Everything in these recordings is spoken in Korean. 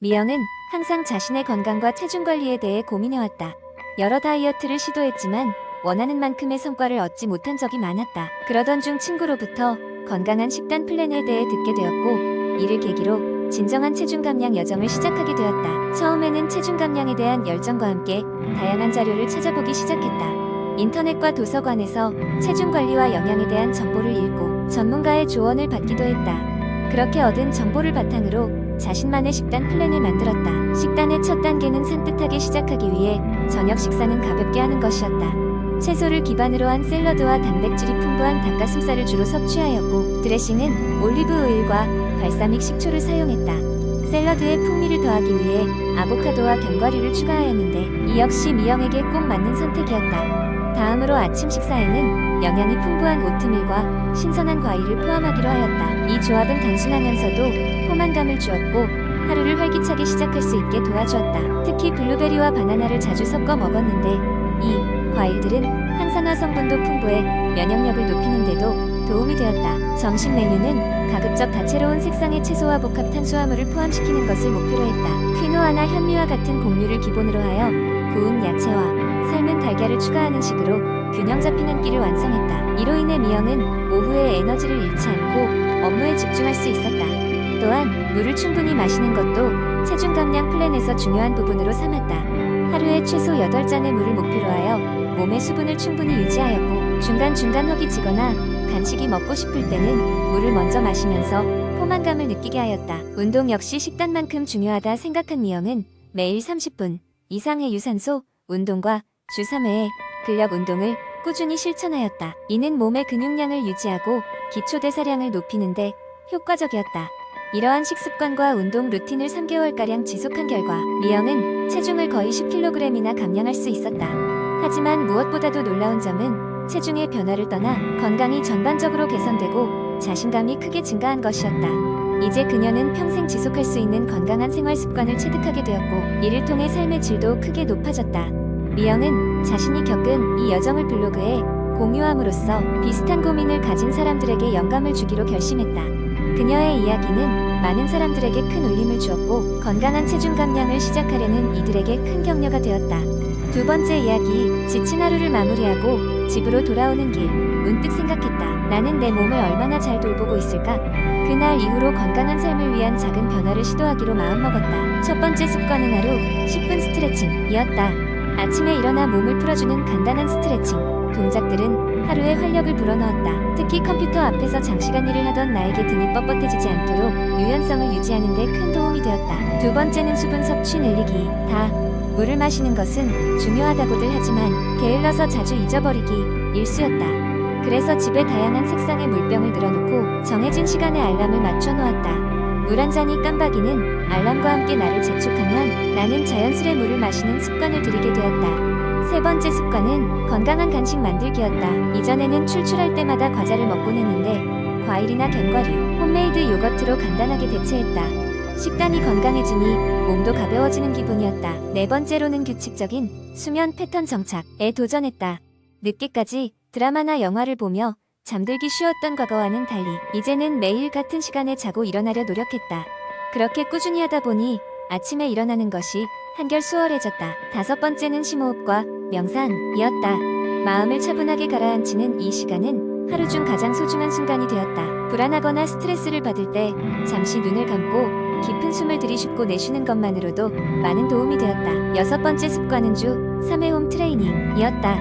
미영은 항상 자신의 건강과 체중 관리에 대해 고민해왔다. 여러 다이어트를 시도했지만 원하는 만큼의 성과를 얻지 못한 적이 많았다. 그러던 중 친구로부터 건강한 식단 플랜에 대해 듣게 되었고, 이를 계기로 진정한 체중 감량 여정을 시작하게 되었다. 처음에는 체중 감량에 대한 열정과 함께 다양한 자료를 찾아보기 시작했다. 인터넷과 도서관에서 체중 관리와 영양에 대한 정보를 읽고 전문가의 조언을 받기도 했다. 그렇게 얻은 정보를 바탕으로 자신만의 식단 플랜을 만들었다. 식단의 첫 단계는 산뜻하게 시작하기 위해 저녁 식사는 가볍게 하는 것이었다. 채소를 기반으로 한 샐러드와 단백질이 풍부한 닭가슴살을 주로 섭취하였고 드레싱은 올리브 오일과 발사믹 식초를 사용했다. 샐러드에 풍미를 더하기 위해 아보카도와 견과류를 추가하였는데 이 역시 미영에게 꼭 맞는 선택이었다. 다음으로 아침 식사에는 영양이 풍부한 오트밀과 신선한 과일을 포함하기로 하였다. 이 조합은 단순하면서도 포만감을 주었고 하루를 활기차게 시작할 수 있게 도와주었다. 특히 블루베리와 바나나를 자주 섞어 먹었는데 이 과일들은 항산화 성분도 풍부해 면역력을 높이는 데도 도움이 되었다. 점심 메뉴는 가급적 다채로운 색상의 채소와 복합 탄수화물을 포함시키는 것을 목표로 했다. 퀴노아나 현미와 같은 곡류를 기본으로 하여 구운 야채와 삶은 달걀을 추가하는 식으로 균형 잡힌 한 끼를 완성했다. 이로 인해 미영은 오후에 에너지를 잃지 않고 업무에 집중할 수 있었다. 또한 물을 충분히 마시는 것도 체중 감량 플랜에서 중요한 부분으로 삼았다. 하루에 최소 8잔의 물을 목표로 하여 몸의 수분을 충분히 유지하였고 중간중간 허기 지거나 간식이 먹고 싶을 때는 물을 먼저 마시면서 포만감을 느끼게 하였다. 운동 역시 식단만큼 중요하다 생각한 미영은 매일 30분 이상의 유산소 운동과 주 3회의 근력 운동을 꾸준히 실천하였다. 이는 몸의 근육량을 유지하고 기초 대사량을 높이는데 효과적이었다. 이러한 식습관과 운동 루틴을 3개월가량 지속한 결과 미영은 체중을 거의 10kg이나 감량할 수 있었다. 하지만 무엇보다도 놀라운 점은 체중의 변화를 떠나 건강이 전반적으로 개선되고 자신감이 크게 증가한 것이었다. 이제 그녀는 평생 지속할 수 있는 건강한 생활 습관을 체득하게 되었고 이를 통해 삶의 질도 크게 높아졌다. 미영은 자신이 겪은 이 여정을 블로그에 공유함으로써 비슷한 고민을 가진 사람들에게 영감을 주기로 결심했다. 그녀의 이야기는 많은 사람들에게 큰 울림을 주었고 건강한 체중 감량을 시작하려는 이들에게 큰 격려가 되었다. 두 번째 이야기, 지친 하루를 마무리하고 집으로 돌아오는 길, 문득 생각했다. 나는 내 몸을 얼마나 잘 돌보고 있을까? 그날 이후로 건강한 삶을 위한 작은 변화를 시도하기로 마음먹었다. 첫 번째 습관은 하루 10분 스트레칭이었다. 아침에 일어나 몸을 풀어주는 간단한 스트레칭. 동작들은 하루의 활력을 불어넣었다. 특히 컴퓨터 앞에서 장시간 일을 하던 나에게 등이 뻣뻣해지지 않도록 유연성을 유지하는 데 큰 도움이 되었다. 두 번째는 수분 섭취 늘리기. 다 물을 마시는 것은 중요하다고들 하지만 게을러서 자주 잊어버리기 일수였다. 그래서 집에 다양한 색상의 물병을 늘어놓고 정해진 시간에 알람을 맞춰 놓았다. 물 한 잔이 깜박이는 알람과 함께 나를 재촉하면 나는 자연스레 물을 마시는 습관을 들이게 되었다. 세 번째 습관은 건강한 간식 만들기였다. 이전에는 출출할 때마다 과자를 먹곤 했는데 과일이나 견과류, 홈메이드 요거트로 간단하게 대체했다. 식단이 건강해지니 몸도 가벼워지는 기분이었다. 네 번째로는 규칙적인 수면 패턴 정착에 도전했다. 늦게까지 드라마나 영화를 보며 잠들기 쉬웠던 과거와는 달리 이제는 매일 같은 시간에 자고 일어나려 노력했다. 그렇게 꾸준히 하다 보니 아침에 일어나는 것이 한결 수월해졌다. 다섯 번째는 심호흡과 명상이었다. 마음을 차분하게 가라앉히는 이 시간은 하루 중 가장 소중한 순간이 되었다. 불안하거나 스트레스를 받을 때 잠시 눈을 감고 깊은 숨을 들이쉽고 내쉬는 것만으로도 많은 도움이 되었다. 여섯 번째 습관은 주 3회 홈 트레이닝이었다.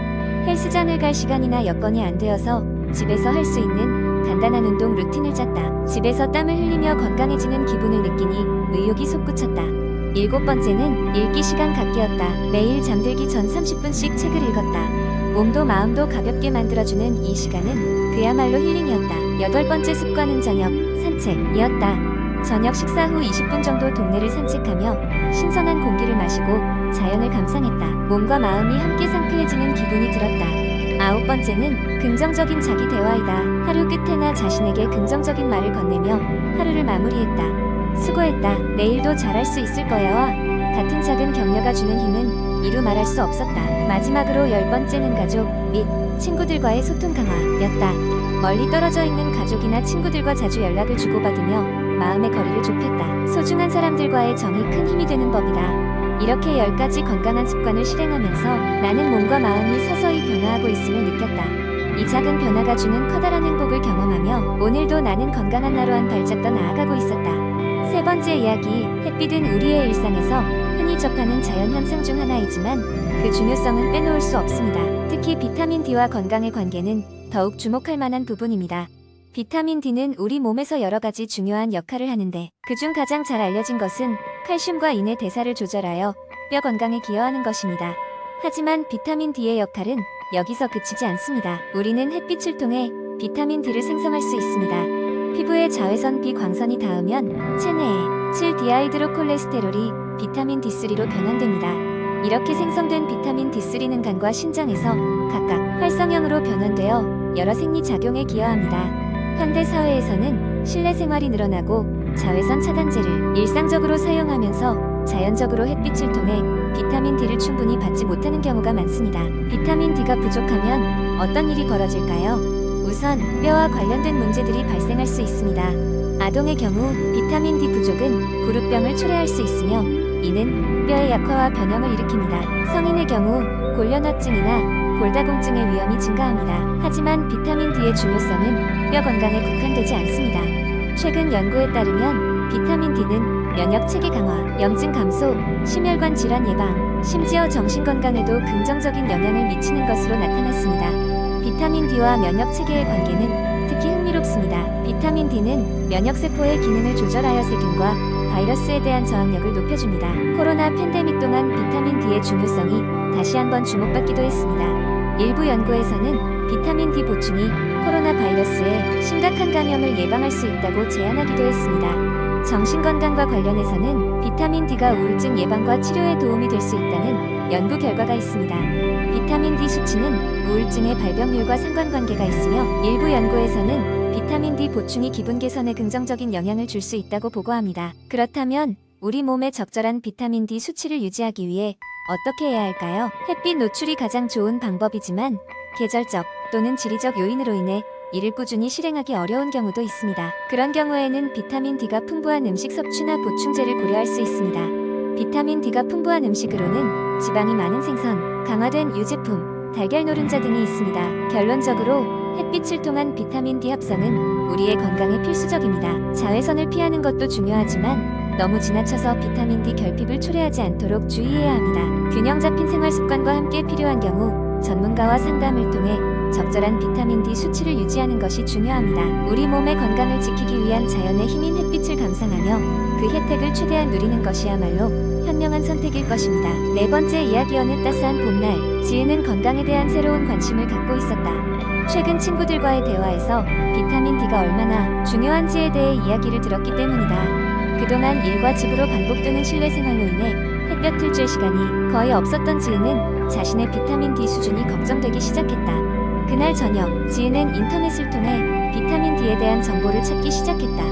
헬스장을 갈 시간이나 여건이 안 되어서 집에서 할 수 있는 간단한 운동 루틴을 짰다. 집에서 땀을 흘리며 건강해지는 기분을 느끼니 의욕이 솟구쳤다. 일곱 번째는 읽기 시간 갖기였다. 매일 잠들기 전 30분씩 책을 읽었다. 몸도 마음도 가볍게 만들어주는 이 시간은 그야말로 힐링이었다. 여덟 번째 습관은 저녁 산책이었다. 저녁 식사 후 20분 정도 동네를 산책하며 신선한 공기를 마시고 자연을 감상했다. 몸과 마음이 함께 상쾌해지는 기분이 들었다. 아홉 번째는 긍정적인 자기 대화이다. 하루 끝에나 자신에게 긍정적인 말을 건네며 하루를 마무리했다. 수고했다. 내일도 잘할 수 있을 거야와 같은 작은 격려가 주는 힘은 이루 말할 수 없었다. 마지막으로 열 번째는 가족 및 친구들과의 소통 강화였다. 멀리 떨어져 있는 가족이나 친구들과 자주 연락을 주고받으며 마음의 거리를 좁혔다. 소중한 사람들과의 정이 큰 힘이 되는 법이다. 이렇게 열 가지 건강한 습관을 실행하면서 나는 몸과 마음이 서서히 변화하고 있음을 느꼈다. 이 작은 변화가 주는 커다란 행복을 경험하며 오늘도 나는 건강한 나로 한 발짝 더 나아가고 있었다. 세 번째 이야기, 햇빛은 우리의 일상에서 흔히 접하는 자연 현상 중 하나이지만 그 중요성은 빼놓을 수 없습니다. 특히 비타민 D와 건강의 관계는 더욱 주목할 만한 부분입니다. 비타민 D는 우리 몸에서 여러 가지 중요한 역할을 하는데 그중 가장 잘 알려진 것은 칼슘과 인의 대사를 조절하여 뼈 건강에 기여하는 것입니다. 하지만 비타민 D의 역할은 여기서 그치지 않습니다. 우리는 햇빛을 통해 비타민 D를 생성할 수 있습니다. 피부에 자외선 B 광선이 닿으면 체내에 7디하이드로콜레스테롤이 비타민 D3로 변환됩니다. 이렇게 생성된 비타민 D3는 간과 신장에서 각각 활성형으로 변환되어 여러 생리 작용에 기여합니다. 현대 사회에서는 실내 생활이 늘어나고 자외선 차단제를 일상적으로 사용하면서 자연적으로 햇빛을 통해 비타민 D를 충분히 받지 못하는 경우가 많습니다. 비타민 D가 부족하면 어떤 일이 벌어질까요? 우선 뼈와 관련된 문제들이 발생할 수 있습니다. 아동의 경우 비타민 D 부족은 구루병을 초래할 수 있으며 이는 뼈의 약화와 변형을 일으킵니다. 성인의 경우 골련화증이나 골다공증의 위험이 증가합니다. 하지만 비타민 D의 중요성은 뼈 건강에 국한되지 않습니다. 최근 연구에 따르면 비타민 D는 면역 체계 강화, 염증 감소, 심혈관 질환 예방, 심지어 정신 건강에도 긍정적인 영향을 미치는 것으로 나타났습니다. 비타민 D와 면역 체계의 관계는 특히 흥미롭습니다. 비타민 D는 면역 세포의 기능을 조절하여 세균과 바이러스에 대한 저항력을 높여줍니다. 코로나 팬데믹 동안 비타민 D의 중요성이 다시 한번 주목받기도 했습니다. 일부 연구에서는 비타민 D 보충이 코로나 바이러스의 심각한 감염을 예방할 수 있다고 제안하기도 했습니다. 정신건강과 관련해서는 비타민 D가 우울증 예방과 치료에 도움이 될 수 있다는 연구 결과가 있습니다. 비타민 D 수치는 우울증의 발병률과 상관관계가 있으며 일부 연구에서는 비타민 D 보충이 기분 개선에 긍정적인 영향을 줄 수 있다고 보고합니다. 그렇다면 우리 몸에 적절한 비타민 D 수치를 유지하기 위해 어떻게 해야 할까요? 햇빛 노출이 가장 좋은 방법이지만 계절적 또는 지리적 요인으로 인해 이를 꾸준히 실행하기 어려운 경우도 있습니다. 그런 경우에는 비타민 D가 풍부한 음식 섭취나 보충제를 고려할 수 있습니다. 비타민 D가 풍부한 음식으로는 지방이 많은 생선, 강화된 유제품, 달걀 노른자 등이 있습니다. 결론적으로 햇빛을 통한 비타민 D 합성은 우리의 건강에 필수적입니다. 자외선을 피하는 것도 중요하지만 너무 지나쳐서 비타민 D 결핍을 초래하지 않도록 주의해야 합니다. 균형 잡힌 생활 습관과 함께 필요한 경우 전문가와 상담을 통해 적절한 비타민 D 수치를 유지하는 것이 중요합니다. 우리 몸의 건강을 지키기 위한 자연의 힘인 햇빛을 감상하며 그 혜택을 최대한 누리는 것이야말로 현명한 선택일 것입니다. 네 번째 이야기 어느 따스한 봄날, 지은은 건강에 대한 새로운 관심을 갖고 있었다. 최근 친구들과의 대화에서 비타민 D가 얼마나 중요한지에 대해 이야기를 들었기 때문이다. 그동안 일과 집으로 반복되는 실내 생활로 인해 햇볕을 쬐 시간이 거의 없었던 지은은 자신의 비타민 D 수준이 걱정되기 시작했다. 그날 저녁, 지은은 인터넷을 통해 비타민 D에 대한 정보를 찾기 시작했다.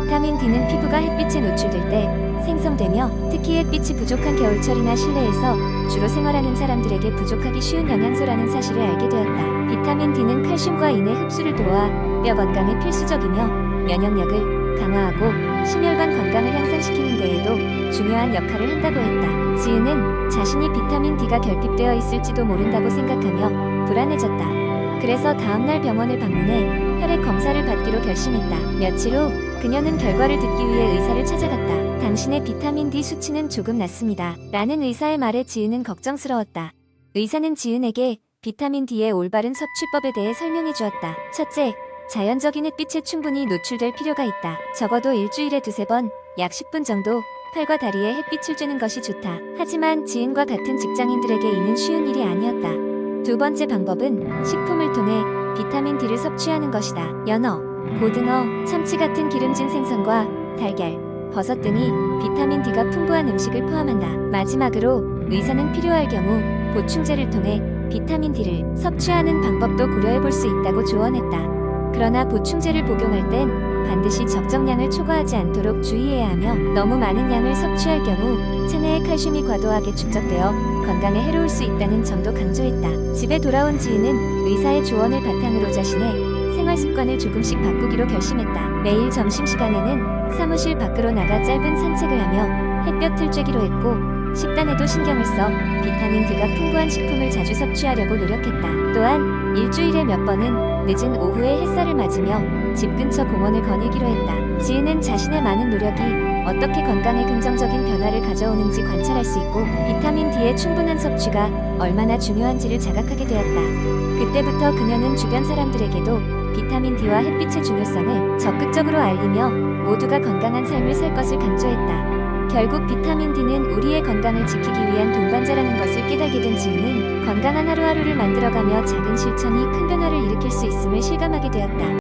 비타민 D는 피부가 햇빛에 노출될 때 생성되며 특히 햇빛이 부족한 겨울철이나 실내에서 주로 생활하는 사람들에게 부족하기 쉬운 영양소라는 사실을 알게 되었다. 비타민 D는 칼슘과 인의 흡수를 도와 뼈 건강에 필수적이며 면역력을 강화하고 심혈관 건강을 향상시키는 데에도 중요한 역할을 한다고 했다. 지은은 자신이 비타민 D가 결핍되어 있을지도 모른다고 생각하며 불안해졌다. 그래서 다음날 병원을 방문해 혈액 검사를 받기로 결심했다. 며칠 후 그녀는 결과를 듣기 위해 의사를 찾아갔다. 당신의 비타민 D 수치는 조금 낮습니다. 라는 의사의 말에 지은은 걱정스러웠다. 의사는 지은에게 비타민 D의 올바른 섭취법에 대해 설명해 주었다. 첫째, 자연적인 햇빛에 충분히 노출될 필요가 있다. 적어도 일주일에 두세 번, 약 10분 정도 팔과 다리에 햇빛을 쬐는 것이 좋다. 하지만 지은과 같은 직장인들에게 이는 쉬운 일이 아니었다. 두 번째 방법은 식품을 통해 비타민 D를 섭취하는 것이다. 연어, 고등어, 참치 같은 기름진 생선과 달걀, 버섯 등이 비타민 D가 풍부한 음식을 포함한다. 마지막으로 의사는 필요할 경우 보충제를 통해 비타민 D를 섭취하는 방법도 고려해 볼 수 있다고 조언했다. 그러나 보충제를 복용할 땐 반드시 적정량을 초과하지 않도록 주의해야 하며 너무 많은 양을 섭취할 경우 체내에 칼슘이 과도하게 축적되어 건강에 해로울 수 있다는 점도 강조했다. 집에 돌아온 지은은 의사의 조언을 바탕으로 자신의 생활 습관을 조금씩 바꾸기로 결심했다. 매일 점심시간에는 사무실 밖으로 나가 짧은 산책을 하며 햇볕을 쬐기로 했고 식단에도 신경을 써 비타민 D가 풍부한 식품을 자주 섭취하려고 노력했다. 또한 일주일에 몇 번은 늦은 오후에 햇살을 맞으며 집 근처 공원을 거닐기로 했다. 지은은 자신의 많은 노력이 어떻게 건강에 긍정적인 변화를 가져오는지 관찰할 수 있고 비타민 D의 충분한 섭취가 얼마나 중요한지를 자각하게 되었다. 그때부터 그녀는 주변 사람들에게도 비타민 D와 햇빛의 중요성을 적극적으로 알리며 모두가 건강한 삶을 살 것을 강조했다. 결국 비타민 D는 우리의 건강을 지키기 위한 동반자라는 것을 깨달게 된 지은은 건강한 하루하루를 만들어가며 작은 실천이 큰 변화를 일으킬 수 있음을 실감하게 되었다.